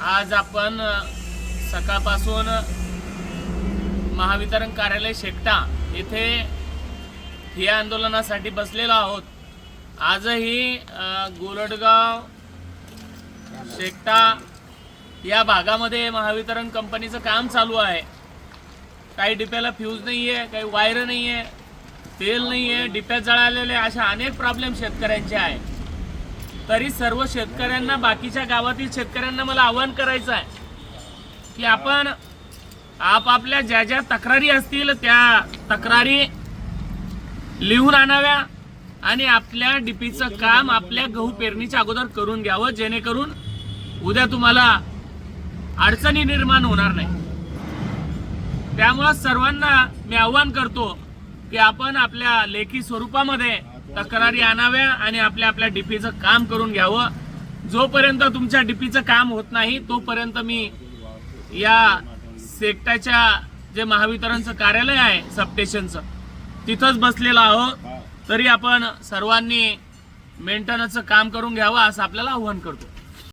आज आपण सकाळपासून महावितरण कार्यालय शेकटा येथे ठिय्या आंदोलनासाठी बसलेलो आहोत. आजही गोरडगाव गोलडगाव शेकटा या भागामध्ये महावितरण कंपनीचं काम चालू आहे. काही डिप्याला फ्यूज नाही आहे काही वायर नाही आहे तेल नाही आहे डिप्या जळालेले अशा अनेक प्रॉब्लेम शेतकऱ्यांचे आहे तरी सर्व शेतकऱ्यांना बाकीच्या गावातील शेतकऱ्यांना मला आवाहन करायचं आहे की आपण आपापल्या ज्या ज्या तक्रारी असतील त्या तक्रारी लिहून आणाव्या आणि आपल्या डीपीचं काम आपल्या गहू पेरणीच्या अगोदर करून घ्यावं जेणेकरून उद्या तुम्हाला अडचणी निर्माण होणार नाही. त्यामुळं सर्वांना मी आव्हान करतो की आपण आपल्या लेखी स्वरूपामध्ये तक्रारी आणाव्या आणि आपल्या आपल्या डीपीचं काम करून घ्यावं. जोपर्यंत तुमच्या डीपीचं काम होत नाही तोपर्यंत मी या सेक्टाच्या जे महावितरणचं कार्यालय आहे सबस्टेशनचं तिथंच बसलेलो आहोत. तरी आपण सर्वांनी मेंटेनन्सचं काम करून घ्यावं असं आपल्याला आव्हान करतो.